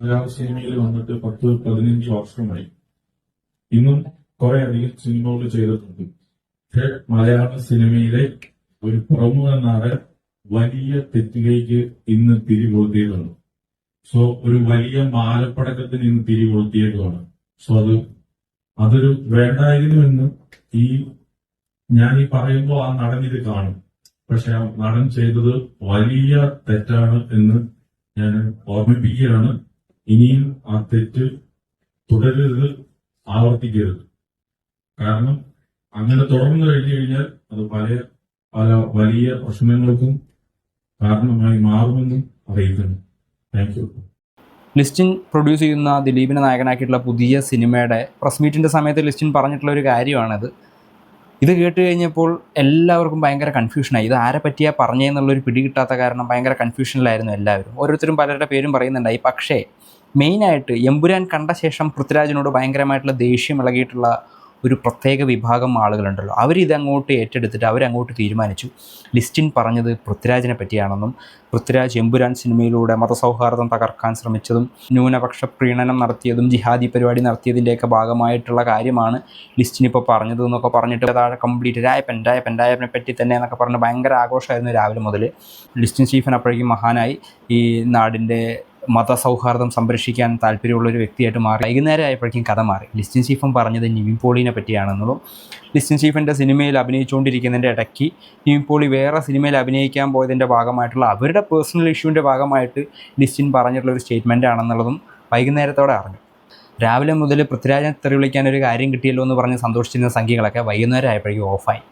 മലയാള സിനിമയിൽ വന്നിട്ട് പത്ത് പതിനഞ്ച് വർഷമായി. ഇന്നും കുറെ അധികം സിനിമകൾ ചെയ്തിട്ടുണ്ട്. പക്ഷെ മലയാള സിനിമയിലെ ഒരു പ്രമുഖ നടൻ വലിയ തെറ്റിലേക്ക് ഇന്ന് തിരികൊളുത്തിയതാണ് സോ ഒരു വലിയ മാലപ്പടക്കത്തിന് ഇന്ന് തിരികൊളുത്തിയേക്കുവാണ് സോ അത് അതൊരു വേണ്ടായിരുന്നു എന്ന് ഈ ഞാൻ ഈ പറയുമ്പോൾ ആ നടൻ ഇത് കാണും. പക്ഷെ ആ നടൻ ചെയ്തത് വലിയ തെറ്റാണ് എന്ന് ഞാൻ ഓർമ്മിപ്പിക്കുകയാണ്. ഇനിയും ആ തെറ്റ് തുടരരുത് ആവർത്തിക്കരുത്. കാരണം അങ്ങനെ തുടർന്നു കഴിഞ്ഞു കഴിഞ്ഞാൽ അത് പല പല വലിയ പ്രശ്നങ്ങൾക്കും കാരണമായി മാറുമെന്നും അറിയിക്കുന്നു. താങ്ക് യു ലിസ്റ്റിൻ പ്രൊഡ്യൂസ് ചെയ്യുന്ന ദിലീപിനെ നായകനാക്കിയിട്ടുള്ള പുതിയ സിനിമയുടെ പ്രസ് മീറ്റിന്റെ സമയത്ത് ലിസ്റ്റിൻ പറഞ്ഞിട്ടുള്ള ഒരു കാര്യമാണിത്. ഇത് കേട്ട് കഴിഞ്ഞപ്പോൾ എല്ലാവർക്കും ഭയങ്കര കൺഫ്യൂഷനായി ഇത് ആരെ പറ്റിയാ പറഞ്ഞതെന്നുള്ളൊരു പിടി കിട്ടാത്ത കാരണം ഭയങ്കര കൺഫ്യൂഷനിലായിരുന്നു എല്ലാവരും. ഓരോരുത്തരും പലരുടെ പേരും പറയുന്നുണ്ടായി. പക്ഷേ മെയിനായിട്ട് എമ്പുരാൻ കണ്ട ശേഷം പൃഥ്വിരാജിനോട് ഭയങ്കരമായിട്ടുള്ള ദേഷ്യം ഇളകിയിട്ടുള്ള ഒരു പ്രത്യേക വിഭാഗം ആളുകളുണ്ടല്ലോ. അവരിതങ്ങോട്ട് ഏറ്റെടുത്തിട്ട് അവരങ്ങോട്ട് തീരുമാനിച്ചു. ലിസ്റ്റിൻ പറഞ്ഞത് പൃഥ്വിരാജിനെ പറ്റിയാണെന്നും പൃഥ്വിരാജ് എമ്പുരാൻ സിനിമയിലൂടെ മതസൗഹാർദ്ദം തകർക്കാൻ ശ്രമിച്ചതും ന്യൂനപക്ഷ പ്രീണനം നടത്തിയതും ജിഹാദി പരിപാടി നടത്തിയതിന്റെയൊക്കെ ഭാഗമായിട്ടുള്ള കാര്യമാണ് ലിസ്റ്റിൻ ഇപ്പോൾ പറഞ്ഞത് എന്നൊക്കെ പറഞ്ഞിട്ട് താഴെ കംപ്ലീറ്റ് രായപ്പൻ രായപ്പൻ രായപ്പനെ പറ്റി തന്നെ എന്നൊക്കെ പറഞ്ഞ് ഭയങ്കര ആഘോഷമായിരുന്നു രാവിലെ മുതൽ ലിസ്റ്റിൻ സ്റ്റീഫൻ അപ്പോഴേക്കും മഹാനായി ഈ നാടിന്റെ മതസൗഹാർദ്ദം സംരക്ഷിക്കാൻ താല്പര്യമുള്ള ഒരു വ്യക്തിയായിട്ട് മാറി വൈകുന്നേരം ആയപ്പോഴേക്കും കഥ മാറി. ലിസ്റ്റിൻ ചീഫൻ പറഞ്ഞത് നിവിൻ പോളിനെ പറ്റിയാണെന്നുള്ളതും ലിസ്റ്റിൻ സ്റ്റീഫന്റെ സിനിമയിൽ അഭിനയിച്ചുകൊണ്ടിരിക്കുന്നതിന്റെ ഇടയ്ക്ക് നിവിൻ പോളി വേറെ സിനിമയിൽ അഭിനയിക്കാൻ പോയതിന്റെ ഭാഗമായിട്ടുള്ള അവരുടെ പേഴ്സണൽ ഇഷ്യൂവിന്റെ ഭാഗമായിട്ട് ലിസ്റ്റിൻ പറഞ്ഞിട്ടുള്ള ഒരു സ്റ്റേറ്റ്മെന്റ് ആണെന്നുള്ളതും വൈകുന്നേരത്തോടെ അറിഞ്ഞു. രാവിലെ മുതൽ പൃഥ്വിരാജനെ തെറി വിളിക്കാൻ ഒരു കാര്യം കിട്ടിയല്ലോ എന്ന് പറഞ്ഞ് സന്തോഷിച്ചിരുന്ന സംഖ്യകളൊക്കെ വൈകുന്നേരം ആയപ്പോഴേക്കും ഓഫായി